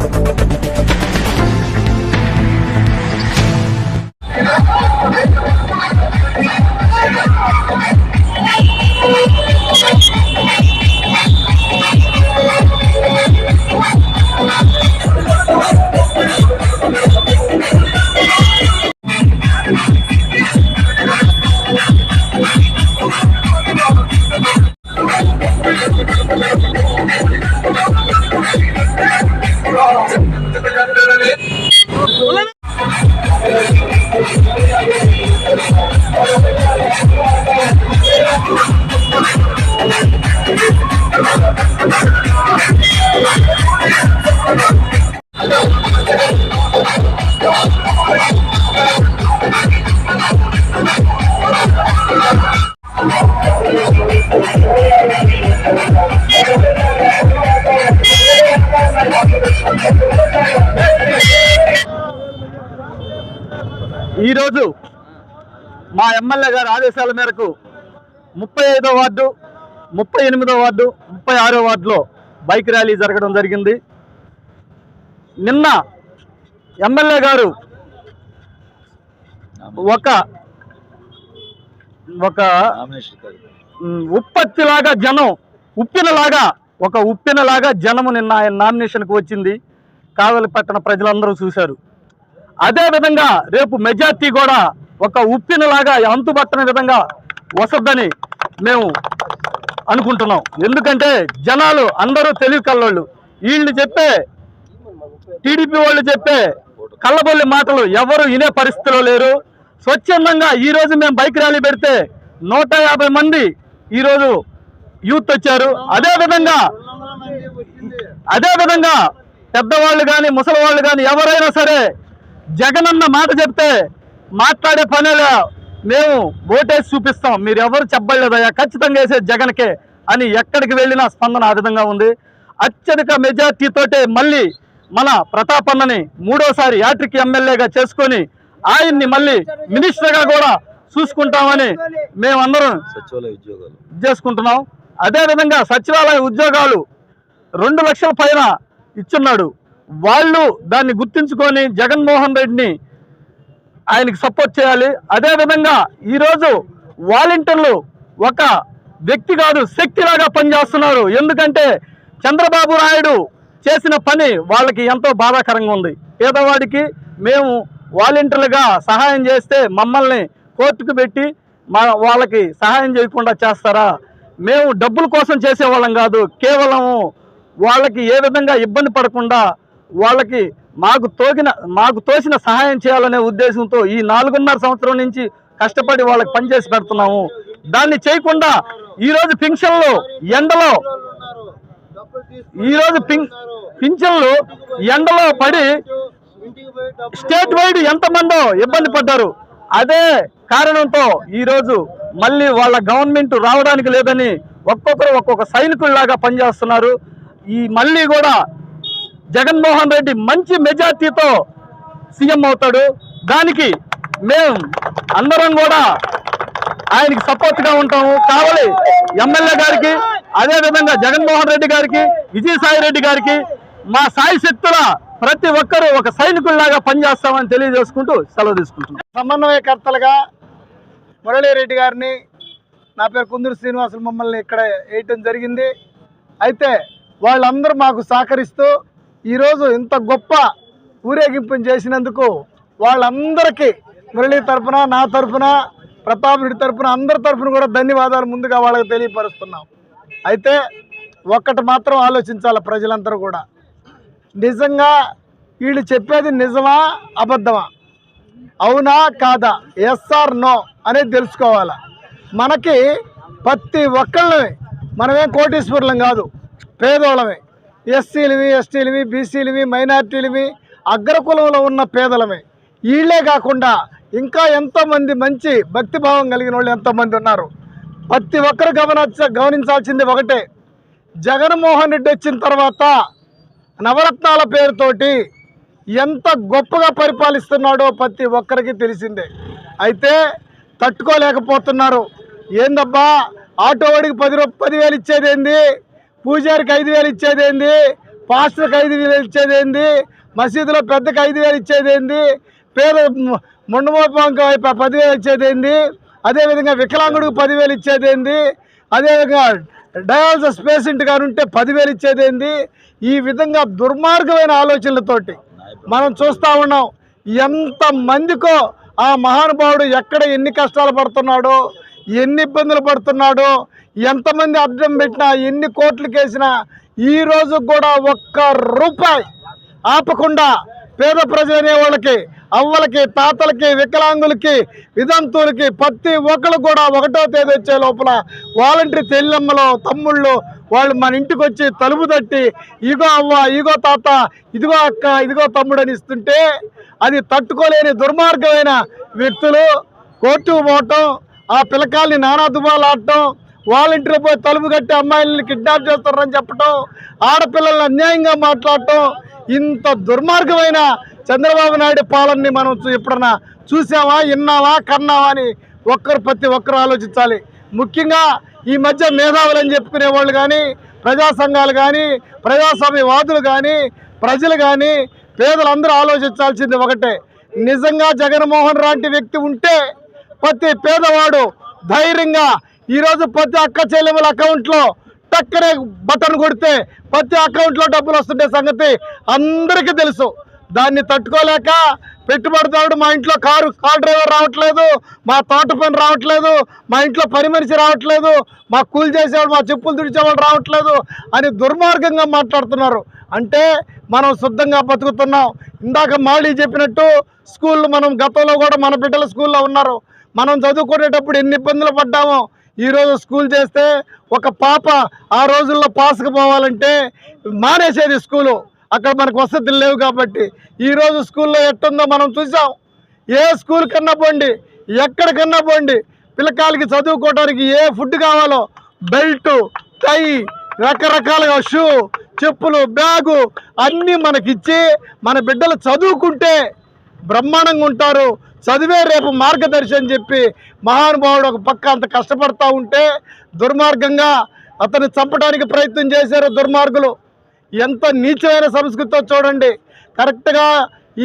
Música ఈరోజు మా ఎమ్మెల్యే గారి ఆదేశాల మేరకు ముప్పై ఐదో వార్డు ముప్పై ఎనిమిదో వార్డు ముప్పై ఆరో వార్డులో బైక్ ర్యాలీ జరగడం జరిగింది. నిన్న ఎమ్మెల్యే గారు ఒక ఒక ఉప్పత్తిలాగా జనం ఉప్పినలాగా ఒక ఉప్పినలాగా జనము నిన్న ఆయన నామినేషన్కి వచ్చింది. కావలి పట్టణ ప్రజలందరూ చూశారు. అదే విధంగా రేపు మెజార్టీ కూడా ఒక ఉప్పినలాగా అంతుబట్టని విధంగా వసద్దని మేము అనుకుంటున్నాం. ఎందుకంటే జనాలు అందరూ తెలివి కల్లోళ్ళు. వీళ్ళు చెప్పే టీడీపీ వాళ్ళు చెప్పే కళ్ళబొల్లి మాటలు ఎవరు వినే పరిస్థితిలో లేరు. స్వచ్ఛందంగా ఈరోజు మేము బైక్ ర్యాలీ పెడితే నూట యాభై మంది ఈరోజు యూత్ వచ్చారు. అదే విధంగా అదే విధంగా పెద్దవాళ్ళు కానీ ముసలి వాళ్ళు కానీ ఎవరైనా సరే జగనన్న మాట చెప్తే మాట్లాడే పనేలా మేము ఓటేసి చూపిస్తాం. మీరు ఎవరు చెప్పలేదయ్యా? ఖచ్చితంగా వేసే జగన్కే అని ఎక్కడికి వెళ్ళినా స్పందన ఆ విధంగా ఉంది. అత్యధిక మెజార్టీతోటే మళ్ళీ మన ప్రతాపన్నని మూడోసారి యాట్రిక్ ఎమ్మెల్యేగా చేసుకొని ఆయన్ని మళ్ళీ మినిస్టర్గా కూడా చూసుకుంటామని మేమందరం సచివాలయ ఉద్యోగాలు. చేసుకుంటున్నాం. అదేవిధంగా సచివాలయ ఉద్యోగాలు రెండు లక్షల పైన ఇచ్చున్నాడు. వాళ్ళు దాన్ని గుర్తించుకొని జగన్మోహన్ రెడ్డిని ఆయనకి సపోర్ట్ చేయాలి. అదేవిధంగా ఈరోజు వాలంటీర్లు ఒక వ్యక్తి కాదు శక్తిలాగా పనిచేస్తున్నారు. ఎందుకంటే చంద్రబాబు నాయుడు చేసిన పని వాళ్ళకి ఎంతో బాధాకరంగా ఉంది. పేదవాడికి మేము వాలంటీర్లుగా సహాయం చేస్తే మమ్మల్ని కోర్టుకు పెట్టి మా వాళ్ళకి సహాయం చేయకుండా చేస్తారా? మేము డబ్బుల కోసం చేసేవాళ్ళం కాదు. కేవలం వాళ్ళకి ఏ విధంగా ఇబ్బంది పడకుండా వాళ్ళకి మాకు తోగిన మాకు తోసిన సహాయం చేయాలనే ఉద్దేశంతో ఈ నాలుగున్నర సంవత్సరం నుంచి కష్టపడి వాళ్ళకి పనిచేసి పెడుతున్నాము. దాన్ని చేయకుండా ఈరోజు పింఛన్లు ఎండలో ఈరోజు పిం పింఛన్లు ఎండలో పడి స్టేట్ వైడ్ ఎంతమందో ఇబ్బంది పడ్డారు. అదే కారణంతో ఈరోజు మళ్ళీ వాళ్ళ గవర్నమెంట్ రావడానికి లేదని ఒక్కొక్కరు ఒక్కొక్క సైనికుల్లాగా పనిచేస్తున్నారు. ఈ మళ్ళీ కూడా జగన్మోహన్ రెడ్డి మంచి మెజార్టీతో సీఎం అవుతాడు. దానికి మేము అందరం కూడా ఆయనకి సపోర్ట్గా ఉంటాము. కావాలి ఎమ్మెల్యే గారికి అదే విధంగా జగన్మోహన్ రెడ్డి గారికి విజయసాయి రెడ్డి గారికి మా సాయి శక్తుల ప్రతి ఒక్కరూ ఒక సైనికుల్లాగా పనిచేస్తామని తెలియజేసుకుంటూ సెలవు తీసుకుంటున్నాం. సమన్వయకర్తలుగా మురళీరెడ్డి గారిని నా పేరు కుందూరు శ్రీనివాసులు మమ్మల్ని ఇక్కడ వేయటం జరిగింది. అయితే వాళ్ళందరూ మాకు సహకరిస్తూ ఈరోజు ఇంత గొప్ప ఊరేగింపుని చేసినందుకు వాళ్ళందరికీ మురళీ తరఫున నా తరపున ప్రతాప్ రెడ్డి తరపున అందరి తరపున కూడా ధన్యవాదాలు ముందుగా వాళ్ళకి తెలియపరుస్తున్నాం. అయితే ఒక్కటి మాత్రం ఆలోచించాలి ప్రజలందరూ కూడా. నిజంగా వీళ్ళు చెప్పేది నిజమా అబద్ధమా? అవునా కాదా? ఎస్ఆర్ నో అనేది తెలుసుకోవాలి. మనకి ప్రతి ఒక్కళ్ళని మనమేం కోటీశ్వరులం కాదు పేదోళ్ళమే. ఎస్సీలవి ఎస్టీలవి బీసీలవి మైనార్టీలవి అగ్రకులంలో ఉన్న పేదలమే. వీళ్ళే కాకుండా ఇంకా ఎంతోమంది మంచి భక్తిభావం కలిగిన వాళ్ళు ఎంతోమంది ఉన్నారు. ప్రతి ఒక్కరు గమనించ గమనించాల్సింది ఒకటే. జగన్మోహన్ రెడ్డి వచ్చిన తర్వాత నవరత్నాల పేరుతోటి ఎంత గొప్పగా పరిపాలిస్తున్నాడో ప్రతి ఒక్కరికి తెలిసిందే. అయితే తట్టుకోలేకపోతున్నారు. ఏందబ్బా? ఆటో వాడికి పది రూ పదివేలు ఇచ్చేదేంది పూజారికి ఐదు వేలు ఇచ్చేదేంది పాస్టర్కి ఐదు వేలు ఇచ్చేదేంది మసీదులో పెద్దకి ఐదు వేలు ఇచ్చేదేంది పేద ముండమోపంకి పదివేలు ఇచ్చేదేంది అదేవిధంగా వికలాంగుడికి పదివేలు ఇచ్చేది ఏంది అదేవిధంగా డయాలసిస్ పేషెంట్ గారు ఉంటే పదివేలు ఇచ్చేది ఏంది ఈ విధంగా దుర్మార్గమైన ఆలోచనలతోటి మనం చూస్తూ ఉన్నాం. ఎంతమందికో ఆ మహానుభావుడు ఎక్కడ ఎన్ని కష్టాలు పడుతున్నాడో ఎన్ని ఇబ్బందులు పడుతున్నాడో ఎంతమంది అర్థం పెట్టినా ఎన్ని కోట్లు కేసినా ఈ కూడా ఒక్క రూపాయి ఆపకుండా పేద ప్రజలనే వాళ్ళకి అవ్వలకి తాతలకి వికలాంగులకి విదంతులకి ప్రతి ఒక్కరు కూడా ఒకటో తేదీ వచ్చే లోపల వాలంటీర్ తెల్లమ్మలో తమ్ముళ్ళు వాళ్ళు మన ఇంటికి వచ్చి తలుపు తట్టి ఇగో అవ్వ ఇగో తాత ఇదిగో అక్క ఇదిగో తమ్ముడు అని ఇస్తుంటే అది తట్టుకోలేని దుర్మార్గమైన వ్యక్తులు కోర్టు పోవటం ఆ పిల్లకాయల్ని నానా దుబాలాడటం వాలంటీర్ పోయి తలుపు కట్టి అమ్మాయిల్ని కిడ్నాప్ చేస్తారని చెప్పటం ఆడపిల్లల్ని అన్యాయంగా మాట్లాడటం ఇంత దుర్మార్గమైన చంద్రబాబు నాయుడు పాలనని మనం ఎప్పుడన్నా చూసావా విన్నావా కన్నావా అని ఒక్కరు ప్రతి ఒక్కరు ఆలోచించాలి. ముఖ్యంగా ఈ మధ్య మేధావులు అని చెప్పుకునే వాళ్ళు కానీ ప్రజా సంఘాలు కానీ ప్రజాస్వామ్యవాదులు కానీ ప్రజలు కానీ పేదలందరూ ఆలోచించాల్సింది ఒకటే. నిజంగా జగన్మోహన్ లాంటి వ్యక్తి ఉంటే ప్రతి పేదవాడు ధైర్యంగా ఈరోజు ప్రతి అక్క చెల్లెముల అకౌంట్లో టక్కనే బటన్ కొడితే ప్రతి అకౌంట్లో డబ్బులు వస్తుండే సంగతి అందరికీ తెలుసు. దాన్ని తట్టుకోలేక పెట్టుబడిదారుడు మా ఇంట్లో కారు కార్ డ్రైవర్ రావట్లేదు మా తోట పని రావట్లేదు మా ఇంట్లో పని మనిషి రావట్లేదు మా కూలి చేసేవాడు మా చెప్పులు తుడిచేవాడు రావట్లేదు అని దుర్మార్గంగా మాట్లాడుతున్నారు. అంటే మనం శుద్ధంగా బతుకుతున్నాం. ఇందాక మాళీ చెప్పినట్టు స్కూళ్ళు మనం గతంలో కూడా మన బిడ్డల స్కూల్లో ఉన్నారు. మనం చదువుకునేటప్పుడు ఎన్ని ఇబ్బందులు పడ్డామో ఈరోజు స్కూల్ చేస్తే ఒక పాప ఆ రోజుల్లో పాస్కి పోవాలంటే మానేసేది స్కూలు. అక్కడ మనకు వసతులు లేవు కాబట్టి. ఈరోజు స్కూల్లో ఎట్టుందో మనం చూసాం ఏ స్కూల్ కన్నా పోండి ఎక్కడికన్నా పోండి పిల్లకాయలకి చదువుకోవడానికి ఏ ఫుడ్ కావాలో బెల్ట్ టై రకరకాలుగా షూ చెప్పులు బ్యాగు అన్నీ మనకిచ్చి మన బిడ్డలు చదువుకుంటే బ్రహ్మాండంగా ఉంటారు. చదివే రేపు మార్గదర్శి అని చెప్పి మహానుభావుడు ఒక పక్క అంత కష్టపడతా ఉంటే దుర్మార్గంగా అతన్ని చంపడానికి ప్రయత్నం చేశారు దుర్మార్గులు. ఎంత నీచమైన సంస్కృతితో చూడండి. కరెక్ట్గా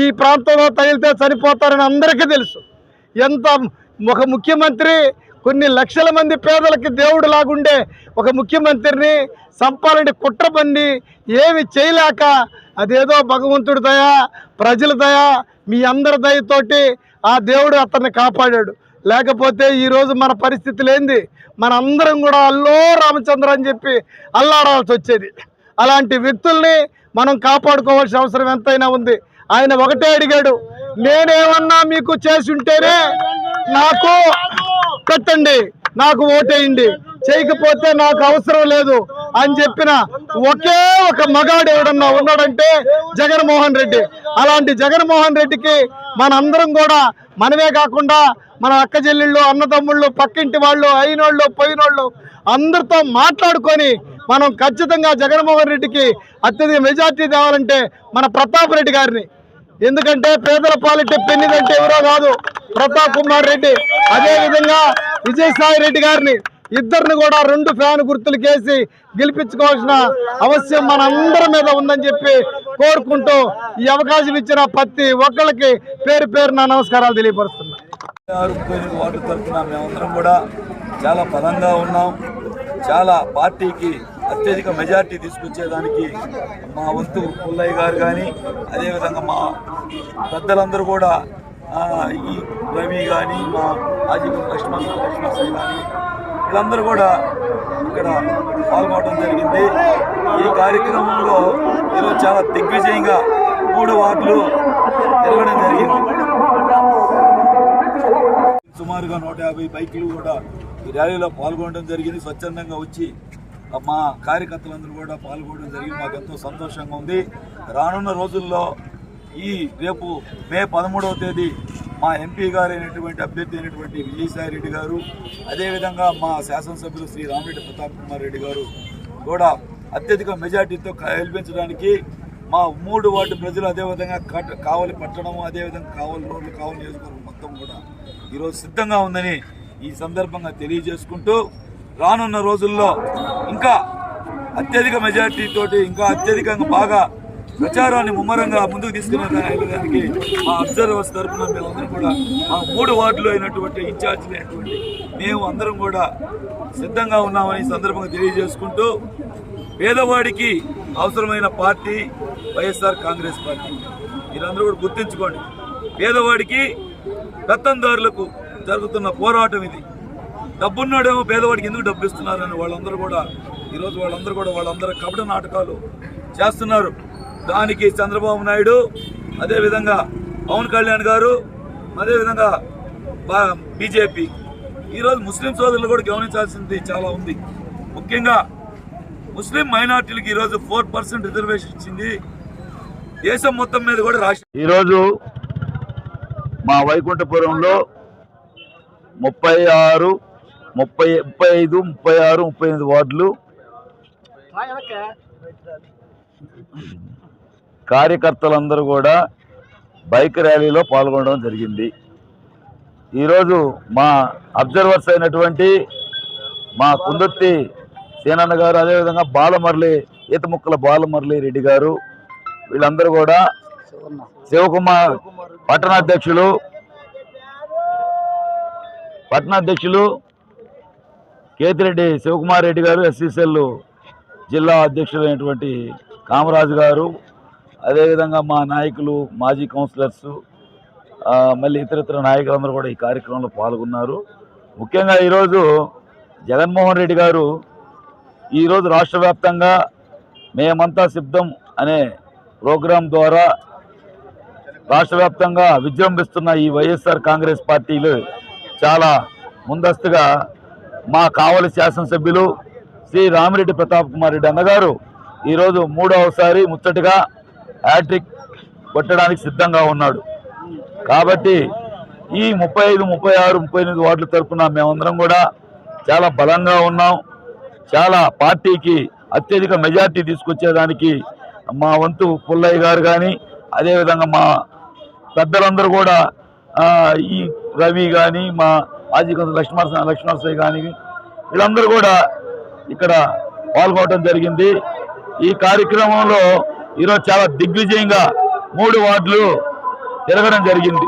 ఈ ప్రాంతంలో తగిలితే చనిపోతారని అందరికీ తెలుసు. ఎంత ఒక ముఖ్యమంత్రి కొన్ని లక్షల మంది పేదలకి దేవుడు లాగుండే ఒక ముఖ్యమంత్రిని చంపాలని కుట్ర పన్ని ఏమి చేయలేక అదేదో భగవంతుడి దయ ప్రజల దయ మీ అందరి దయతోటి ఆ దేవుడు అతన్ని కాపాడాడు. లేకపోతే ఈరోజు మన పరిస్థితులు ఏంది? మన అందరం కూడా అల్లో రామచంద్ర అని చెప్పి అల్లాడాల్సి వచ్చేది. అలాంటి వ్యక్తుల్ని మనం కాపాడుకోవాల్సిన అవసరం ఎంతైనా ఉంది. ఆయన ఒకటే అడిగాడు నేనేమన్నా మీకు చేసి ఉంటేనే నాకు పెట్టండి నాకు ఓటేయండి. చేయకపోతే నాకు అవసరం లేదు అని చెప్పిన ఒకే ఒక మగాడు ఎవడన్నా ఉన్నాడంటే జగన్మోహన్ రెడ్డి. అలాంటి జగన్మోహన్ రెడ్డికి మనందరం కూడా మనమే కాకుండా మన అక్క చెల్లెళ్ళు అన్నదమ్ముళ్ళు పక్కింటి వాళ్ళు అయినోళ్ళు పోయినోళ్ళు అందరితో మాట్లాడుకొని మనం ఖచ్చితంగా జగన్మోహన్ రెడ్డికి అత్యధిక మెజార్టీ తేవాలంటే మన ప్రతాప్ రెడ్డి గారిని. ఎందుకంటే పేదల పాలిటే పెన్నిదంటే ఎవరో కాదు ప్రతాప్ కుమార్ రెడ్డి. అదేవిధంగా విజయసాయి రెడ్డి గారిని ఇద్దరిని కూడా రెండు ఫ్యాన్ గుర్తులు కేసి గెలిపించుకోవాల్సిన అవసరం మన అందరి మీద ఉందని చెప్పి కోరుకుంటూ ఈ అవకాశం ఇచ్చిన ప్రతి ఒక్కరికి పేరు పేరు నా నమస్కారాలు తెలియపరుస్తున్నా. వార్డు తరఫున మేమందరం కూడా చాలా బలంగా ఉన్నాం. చాలా పార్టీకి అత్యధిక మెజార్టీ తీసుకొచ్చేదానికి మా వంతు పుల్లయ్య గారు కానీ అదేవిధంగా మా పెద్దలందరూ కూడా ఈ రవి కానీ మా ఆజీవ లక్ష్మణ లక్ష్మణ్ కానీ వీళ్ళందరూ కూడా ఇక్కడ పాల్గొనడం జరిగింది. ఈ కార్యక్రమంలో ఈరోజు చాలా దిగ్విజయంగా మూడు వార్డులు తిరగడం జరిగింది. సుమారుగా నూట యాభై బైకులు కూడా ఈ ర్యాలీలో పాల్గొనడం జరిగింది. స్వచ్ఛందంగా వచ్చి మా కార్యకర్తలందరూ కూడా పాల్గొనడం జరిగింది. మాకు ఎంతో సంతోషంగా ఉంది. రానున్న రోజుల్లో ఈ రేపు మే పదమూడవ తేదీ మా ఎంపీ గారు అయినటువంటి అభ్యర్థి అయినటువంటి విజయసాయి రెడ్డి గారు అదేవిధంగా మా శాసనసభ్యులు శ్రీ రామిరెడ్డి ప్రతాప్ కుమార్ రెడ్డి గారు కూడా అత్యధిక మెజార్టీతో గెలిపించడానికి మా మూడు వార్డు ప్రజలు అదేవిధంగా కట్- కావలి పట్టణము అదేవిధంగా కావలి రోడ్లు కావలి నియోజకవర్గం మొత్తం కూడా ఈరోజు సిద్ధంగా ఉందని ఈ సందర్భంగా తెలియజేసుకుంటూ రానున్న రోజుల్లో ఇంకా అత్యధిక మెజార్టీ తోటి ఇంకా అత్యధికంగా బాగా ప్రచారాన్ని ముమ్మరంగా ముందుకు తీసుకున్న తీసుకునేదానికి మా అబ్జర్వర్స్ తరఫున మేమందరం కూడా మా మూడు వార్డులు అయినటువంటి ఇన్ఛార్జీలు అయినటువంటి మేము అందరం కూడా సిద్ధంగా ఉన్నామని సందర్భంగా తెలియజేసుకుంటూ పేదవాడికి అవసరమైన పార్టీ వైఎస్ఆర్ కాంగ్రెస్ పార్టీ. మీరందరూ కూడా గుర్తించుకోండి. పేదవాడికి పెత్తందారులకు జరుగుతున్న పోరాటం ఇది. డబ్బున్నాడేమో పేదవాడికి ఎందుకు డబ్బు ఇస్తున్నారని వాళ్ళందరూ కూడా ఈరోజు వాళ్ళందరూ కూడా వాళ్ళందరూ కబడ నాటకాలు చేస్తున్నారు. దానికి చంద్రబాబు నాయుడు అదేవిధంగా పవన్ కళ్యాణ్ గారు అదేవిధంగా బా- బీజేపీ. ఈరోజు ముస్లిం సోదరులు కూడా గమనించాల్సింది చాలా ఉంది. ముఖ్యంగా ముస్లిం మైనార్టీలకు ఈరోజు ఫోర్ పర్సెంట్ రిజర్వేషన్ ఇచ్చింది. దేశం మొత్తం మీద కూడా రాష్ట్ర ఈరోజు మా వైకుంఠపురంలో ముప్పై ఆరు ముప్పై ముప్పై ఐదు ముప్పై ఆరు ముప్పై ఎనిమిది వార్డులు. కార్యకర్తలందరూ కూడా బైక్ ర్యాలీలో పాల్గొనడం జరిగింది. ఈరోజు మా అబ్జర్వర్స్ అయినటువంటి మా కుందుర్తి సేనన్న గారు అదేవిధంగా బాలమర్లి ఈతముక్కల బాలమరళి రెడ్డి గారు వీళ్ళందరూ కూడా శివకుమార్ పట్టణాధ్యక్షులు పట్టణాధ్యక్షులు కేతిరెడ్డి శివకుమార్ రెడ్డి గారు ఎస్సీసీఎల్ జిల్లా అధ్యక్షులైనటువంటి కామరాజు గారు అదేవిధంగా మా నాయకులు మాజీ కౌన్సిలర్స్ మళ్ళీ ఇతరితర నాయకులందరూ కూడా ఈ కార్యక్రమంలో పాల్గొన్నారు. ముఖ్యంగా ఈరోజు జగన్మోహన్ రెడ్డి గారు ఈరోజు రాష్ట్ర వ్యాప్తంగా మేమంతా సిద్ధం అనే ప్రోగ్రాం ద్వారా రాష్ట్ర వ్యాప్తంగా విజృంభిస్తున్న ఈ వైఎస్ఆర్ కాంగ్రెస్ పార్టీలు చాలా ముందస్తుగా మా కావలి శాసనసభ్యులు శ్రీ రామిరెడ్డి ప్రతాప్ కుమార్ రెడ్డి అన్నగారు ఈరోజు మూడవసారి ముచ్చటగా హ్యాట్రిక్ కొట్టడానికి సిద్ధంగా ఉన్నాడు. కాబట్టి ఈ ముప్పై ఐదు ముప్పై ఆరు ముప్పై ఎనిమిది వార్డుల తరఫున మేమందరం కూడా చాలా బలంగా ఉన్నాం. చాలా పార్టీకి అత్యధిక మెజార్టీ తీసుకొచ్చేదానికి మా వంతు పుల్లయ్య గారు కానీ అదేవిధంగా మా పెద్దలందరూ కూడా ఈ రవి కానీ మా మాజీ కొంత లక్ష్మణ లక్ష్మణసాయి కానీ వీళ్ళందరూ కూడా ఇక్కడ పాల్గొనడం జరిగింది. ఈ కార్యక్రమంలో ఈరోజు చాలా దిగ్విజయంగా మూడు వార్డులు తిరగడం జరిగింది.